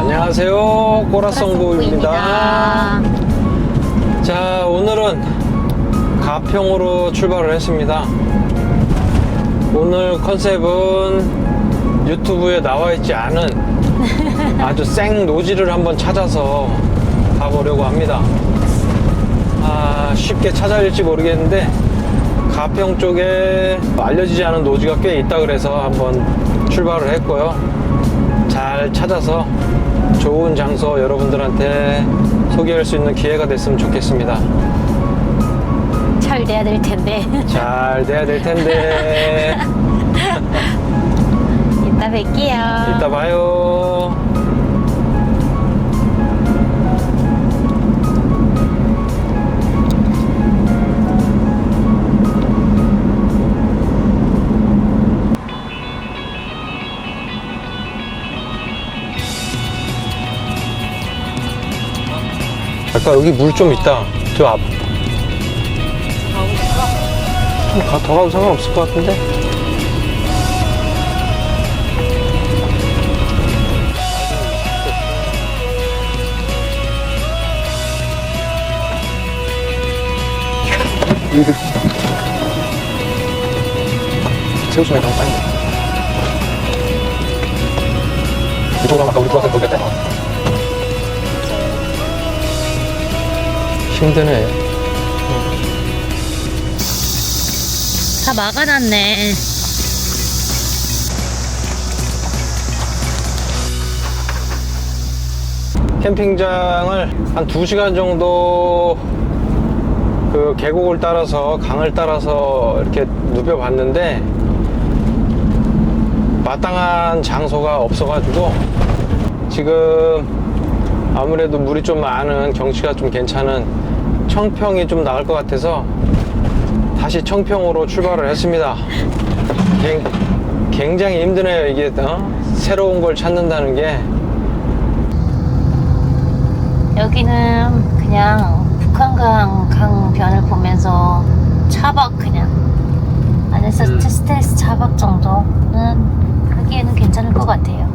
안녕하세요. 꼬라성부입니다. 자, 오늘은 가평으로 출발을 했습니다. 오늘 컨셉은 유튜브에 나와 있지 않은 아주 생 노지를 한번 찾아서 가보려고 합니다. 아, 쉽게 찾아질지 모르겠는데, 가평 쪽에 알려지지 않은 노지가 꽤 있다 그래서 한번 출발을 했고요. 잘 찾아서 좋은 장소 여러분들한테 소개할 수 있는 기회가 됐으면 좋겠습니다. 잘 돼야 될 텐데. 잘 돼야 될 텐데. 이따 뵐게요. 이따 봐요. 아까 여기 물 좀 있다. 저 앞. 좀 가, 더 가도 상관없을 것 같은데? 새우깡이 너무 빨리 이쪽으로 아까 우리 좋았던 거겠다 힘드네 다 막아놨네. 캠핑장을 한 2시간 정도 그 계곡을 따라서 강을 따라서 이렇게 누벼봤는데 마땅한 장소가 없어가지고 지금 아무래도 물이 좀 많은 경치가 좀 괜찮은 청평이 좀 나을 것 같아서 다시 청평으로 출발을 했습니다. 굉- 굉장히 힘드네요. 이게 어? 새로운 걸 찾는다는 게 여기는 그냥 북한강 강변을 보면서 차박 그냥 안에서 음. 스트레스 차박 정도는 하기에는 괜찮을 것 같아요.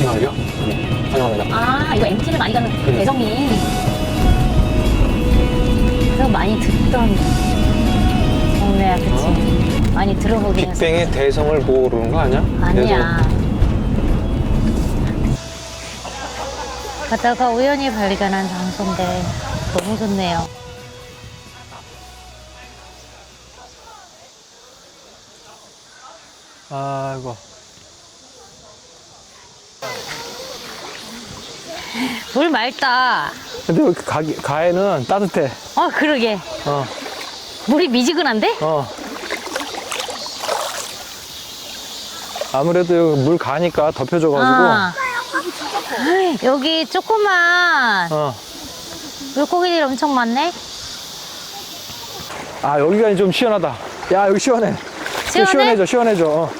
MT 마을이요? 환영합니다. 아 이거 MT를 많이 가는 그 대성이 그래서 많이 듣던 동네야 그치? 많이 들어보긴 했어. 빅뱅의 대성을 보고 그러는 거 아니야? 아니야. 가다가 우연히 발견한 장소인데 너무 좋네요. 아이고. 물 맑다. 근데 여기 가, 가에는 따뜻해. 어 그러게. 어, 물이 미지근한데? 어. 아무래도 여기 물 가니까 덮여져가지고. 아. 여기 조그만 어. 물고기들 엄청 많네. 아, 여기가 좀 시원하다. 야, 여기 시원해. 시원해? 시원해져, 시원해져. 어.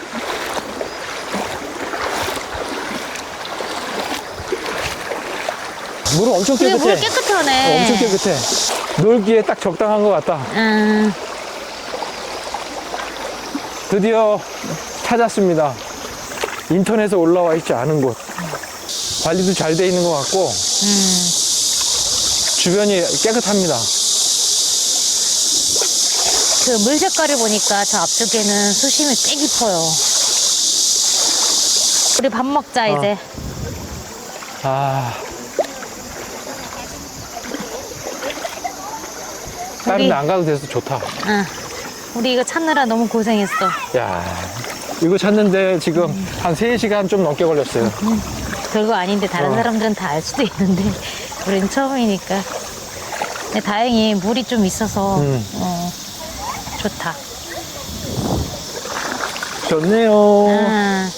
물은 엄청 그게 깨끗해. 물 깨끗하네. 어, 엄청 깨끗해. 놀기에 딱 적당한 것 같다. 음, 드디어 찾았습니다. 인터넷에 올라와 있지 않은 곳. 관리도 잘 돼 있는 것 같고, 음. 주변이 깨끗합니다. 그 물 색깔을 보니까 저 앞쪽에는 수심이 꽤 깊어요. 우리 밥 먹자 어. 이제. 아. 다른 데 안 가도 돼서 좋다. 응. 우리 이거 찾느라 너무 고생했어. 야 이거 찾는데 지금 한 3시간 좀 넘게 걸렸어요. 별거 아닌데 다른 어. 사람들은 다 알 수도 있는데 우린 처음이니까. 근데 다행히 물이 좀 있어서 음. 어, 좋다. 좋네요. 응.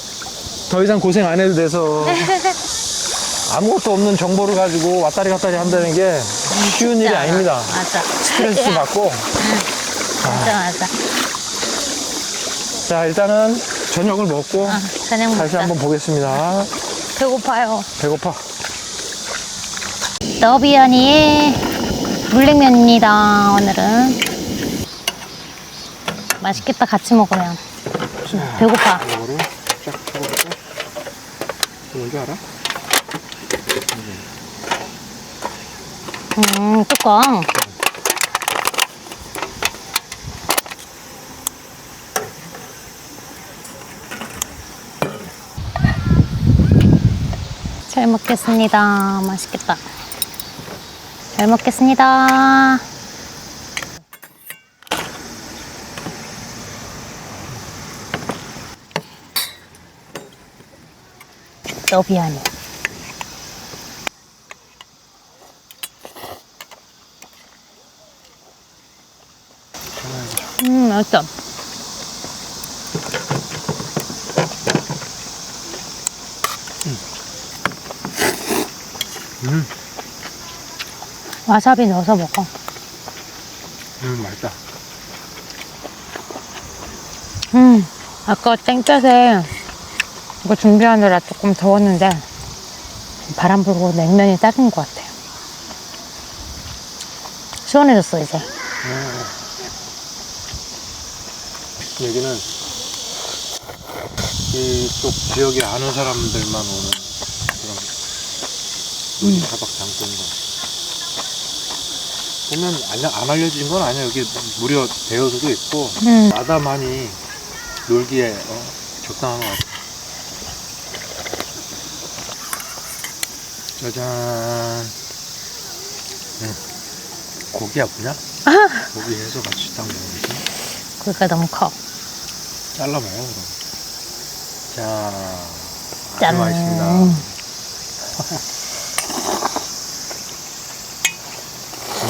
더 이상 고생 안 해도 돼서 아무것도 없는 정보를 가지고 왔다리 갔다리 한다는 게 쉬운 일이. 아닙니다. 맞아. 스트레스 받고. 맞아 맞아. 자, 일단은 저녁을 먹고 아, 저녁 먹자. 다시 한번 보겠습니다. 배고파요. 배고파. 너비언이의 물냉면입니다, 오늘은. 맛있겠다, 같이 먹으면. 배고파. 이거를 쫙 쳐볼까? 뭔지 알아? 음, 뚜껑. 잘 먹겠습니다. 맛있겠다. 잘 먹겠습니다. 너 미안해. 음, 맛있다. 음, 와사비 넣어서 먹어. 음, 맛있다. 음, 아까 땡볕에 이거 준비하느라 조금 더웠는데 바람 불고 냉면이 딱인 것 같아요. 시원해졌어, 이제. 여기는 이쪽 지역에 아는 사람들만 오는 그런 우리 차박 장소인 거. 보면 안, 안 알려진 건 아니야. 여기 무려 대여소도 있고 음. 나다만이 놀기에 어, 적당한 것 같아. 짜잔. 응. 고기야 뭐냐? 고기 해서 같이 딱 먹으면 그러니까 너무 커. 잘라 먹어 그럼. 자, 짠. 아주 맛있습니다.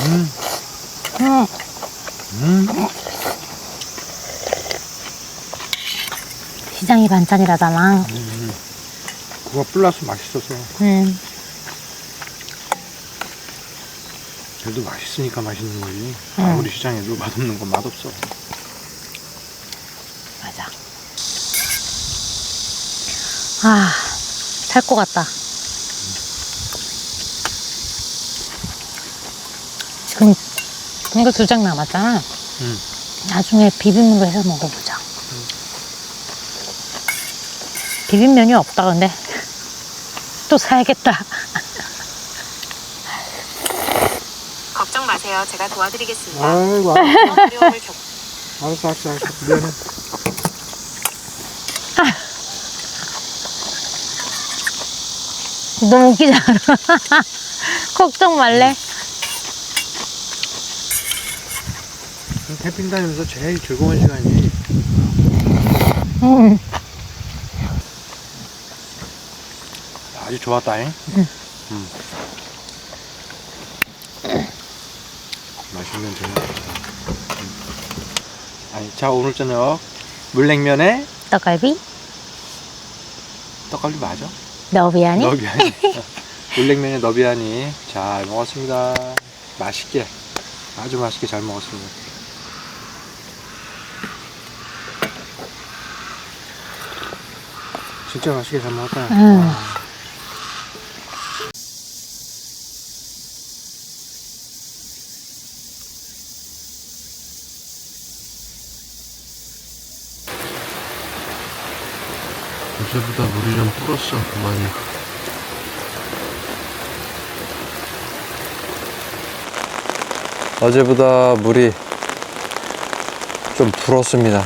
음, 음, 음, 시장이 반찬이라잖아. 음. 그거 플러스 맛있어서 음, 그래도 맛있으니까 맛있는 거지. 음. 아무리 시장에도 맛없는 건 맛없어. 맞아. 아, 살 것 같다. 지금 이거 두 장 남았잖아. 음. 나중에 비빔으로 해서 먹어보자. 비빔면이 없다, 근데. 또 사야겠다. 걱정 마세요. 제가 도와드리겠습니다. 아이고, 어려움을 겪 알았어, 알았어, 알았어. 미안해. 너무 웃기지 않아? 걱정 말래. 캠핑 다니면서 제일 즐거운 시간이 응. 아주 좋았다잉. 음. 맛있는 저녁. 음. 아니, 자, 오늘 저녁 물냉면에 떡갈비? 떡갈비 맞아? 너비아니? 너비아니. 물냉면에 너비아니. 잘 먹었습니다. 맛있게. 아주 맛있게 잘 먹었습니다. 진짜 맛있게 잘 먹었다. 응. 어제보다 물이 좀 불었어, 많이. 어제보다 물이 좀 불었습니다.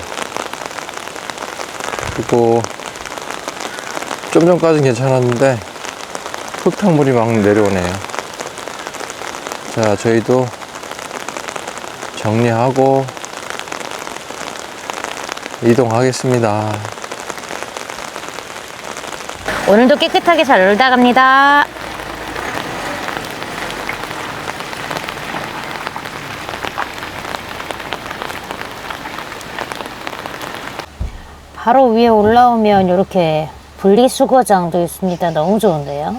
그리고 좀 전까진 괜찮았는데 흙탕물이 막 내려오네요. 자, 저희도 정리하고 이동하겠습니다. 오늘도 깨끗하게 잘 놀다 갑니다. 바로 위에 올라오면 이렇게 분리수거장도 있습니다. 너무 좋은데요?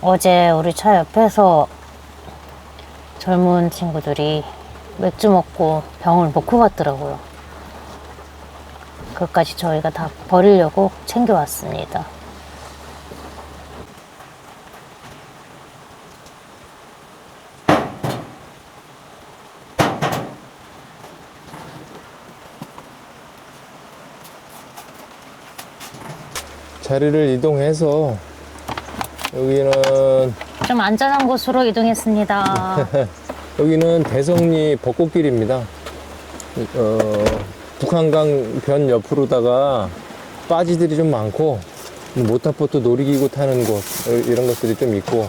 어제 우리 차 옆에서 젊은 친구들이 맥주 먹고 병을 놓고 갔더라고요. 그것까지 저희가 다 버리려고 챙겨왔습니다. 자리를 이동해서 여기는 좀 안전한 곳으로 이동했습니다. 여기는 대성리 벚꽃길입니다. 어, 북한강 변 옆으로다가 빠지들이 좀 많고 모타포트 놀이기구 타는 곳 이런 것들이 좀 있고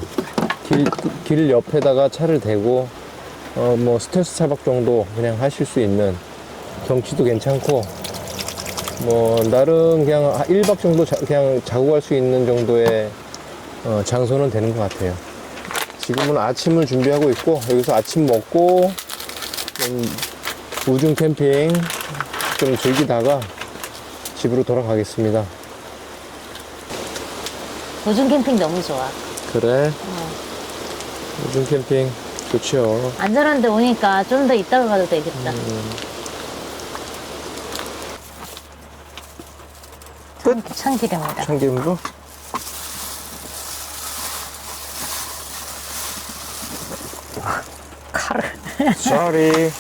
길, 길 옆에다가 차를 대고 어, 뭐 스트레스 차박 정도 그냥 하실 수 있는 경치도 괜찮고 뭐 나름 그냥 1박 정도 자- 그냥 자고 갈 수 있는 정도의 어, 장소는 되는 것 같아요. 지금은 아침을 준비하고 있고 여기서 아침 먹고 좀 우중 캠핑 좀 즐기다가 집으로 돌아가겠습니다. 요즘 캠핑 너무 좋아. 그래? 우중 캠핑 좋죠. 안전한데 오니까 좀 더 이따가 가도 되겠다. 끝. 참기름입니다. 참기름도? 카르. Sorry.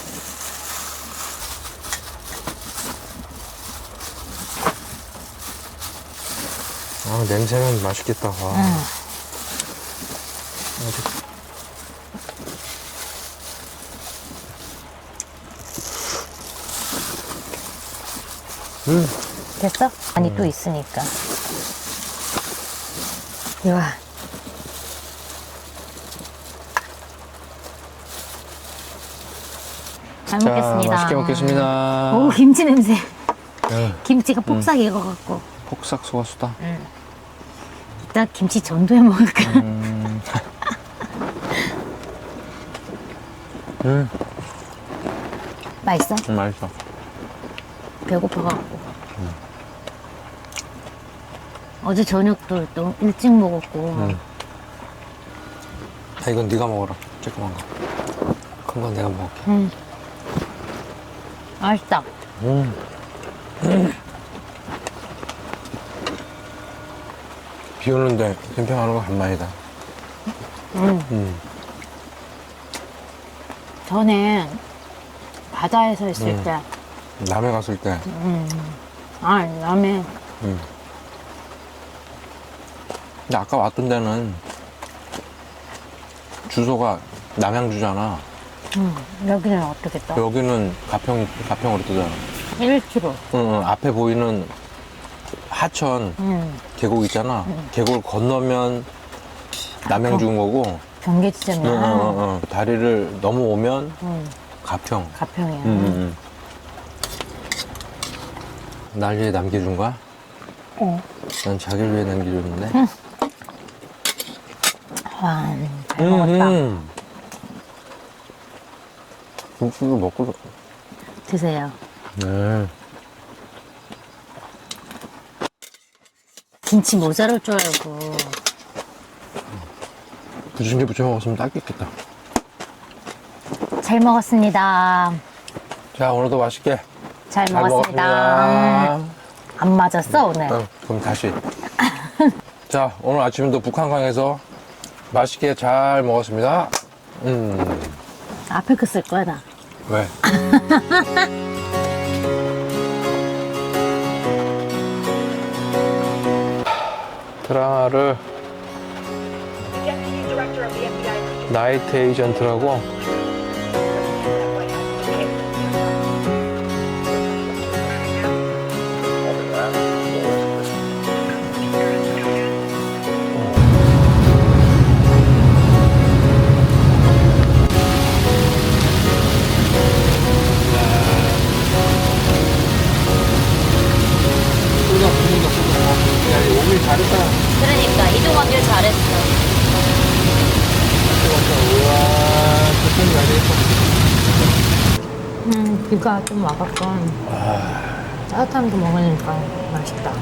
아 냄새는 맛있겠다. 와. 응. 음. 됐어? 아니 또 있으니까. 와. 잘 자, 먹겠습니다. 맛있게 먹겠습니다. 오 김치 냄새. 네, 김치가 폭삭 익어갖고. 폭삭 소가수다. 일단 김치 전도 해 먹을까? 음. 음, 맛있어? 음, 맛있어. 배고파갖고. 어제 저녁도 또 일찍 먹었고. 음. 아, 이건 네가 먹어라. 조그만 거. 큰 건 내가 먹을게. 음. 맛있다. 음. 비 오는데 캠핑하는 거 간만이다. 음. 음. 전에 바다에서 있을 음. 때, 남해 갔을 때. 아, 남해 음. 근데 아까 왔던 데는 주소가 남양주잖아. 음, 여기는 어떻게 떠? 여기는 가평, 가평으로 뜨잖아. 1km. 응, 응, 앞에 보이는 하천 음, 계곡 있잖아. 계곡을 건너면 남양주인 거고, 경계 응, 지점이야. 응, 응, 응. 다리를 넘어오면 음, 가평. 가평이야. 응, 응, 응. 날 위해 남겨준 거야? 어. 난 자기를 위해 남겨줬는데. 와, 잘 먹었다. 음. 국수도 먹고. 드세요. 네. 김치 모자랄 줄 알고. 부침개 부쳐 먹었으면 딱 있겠다. 잘 먹었습니다. 자, 오늘도 맛있게 잘, 잘 먹었습니다. 먹었습니다. 안 맞았어, 오늘? 어, 그럼 다시. 자, 오늘 아침도 북한강에서 맛있게 잘 먹었습니다. 음, 앞에 그 쓸 거야, 나. 왜? 드라마를 나이트 에이전트라고 좀 와갖고. 따뜻한 거 먹으니까 맛있다.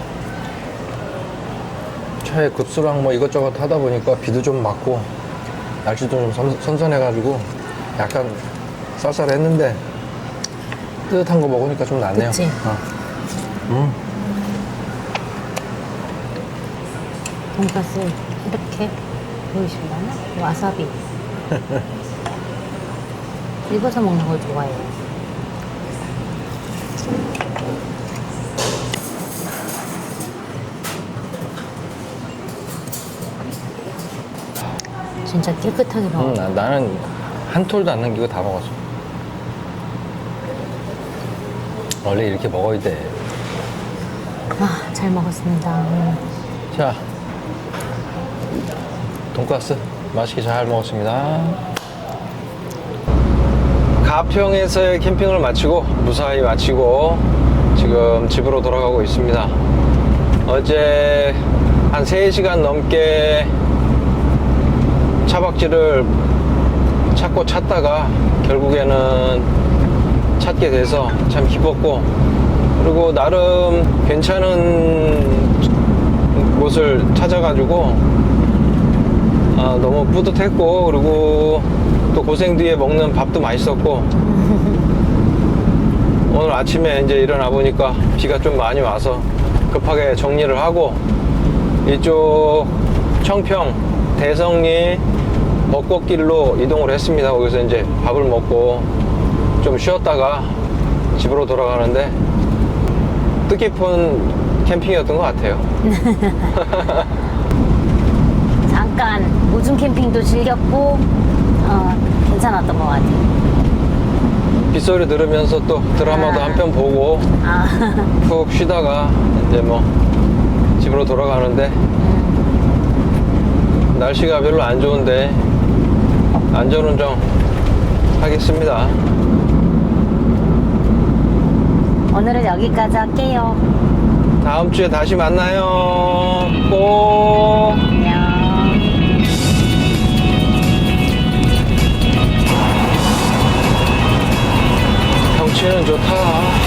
차에 급수랑 뭐 이것저것 하다 보니까 비도 좀 맞고 날씨도 좀 선, 선선해가지고 약간 쌀쌀했는데 뜨뜻한 거 먹으니까 좀 낫네요. 그치. 어. 음. 돈가스 이렇게 보이시려나? 와사비. 익어서 먹는 걸 좋아해요. 진짜 깨끗하게 먹어. 응, 나- 나는 한 톨도 안 남기고 다 먹었어. 원래 이렇게 먹어야 돼. 아, 잘 먹었습니다. 음. 자, 돈가스 맛있게 잘 먹었습니다. 가평에서의 캠핑을 마치고 무사히 마치고 지금 집으로 돌아가고 있습니다. 어제 한 3시간 넘게 차박지를 찾고 찾다가 결국에는 찾게 돼서 참 기뻤고 그리고 나름 괜찮은 곳을 찾아가지고 아, 너무 뿌듯했고 그리고 또 고생 뒤에 먹는 밥도 맛있었고 오늘 아침에 이제 일어나 보니까 비가 좀 많이 와서 급하게 정리를 하고 이쪽 청평 대성리 벚꽃길로 이동을 했습니다. 거기서 이제 밥을 먹고 좀 쉬었다가 집으로 돌아가는데 뜻깊은 캠핑이었던 것 같아요. 잠깐 우중 캠핑도 즐겼고 어, 괜찮았던 것 같아요. 빗소리 들으면서 또 드라마도 아. 한편 보고 아, 푹 쉬다가 이제 뭐 집으로 돌아가는데 날씨가 별로 안 좋은데 안전운전 하겠습니다. 오늘은 여기까지 할게요. 다음 주에 다시 만나요. 꼭. 안녕. 경치는 좋다.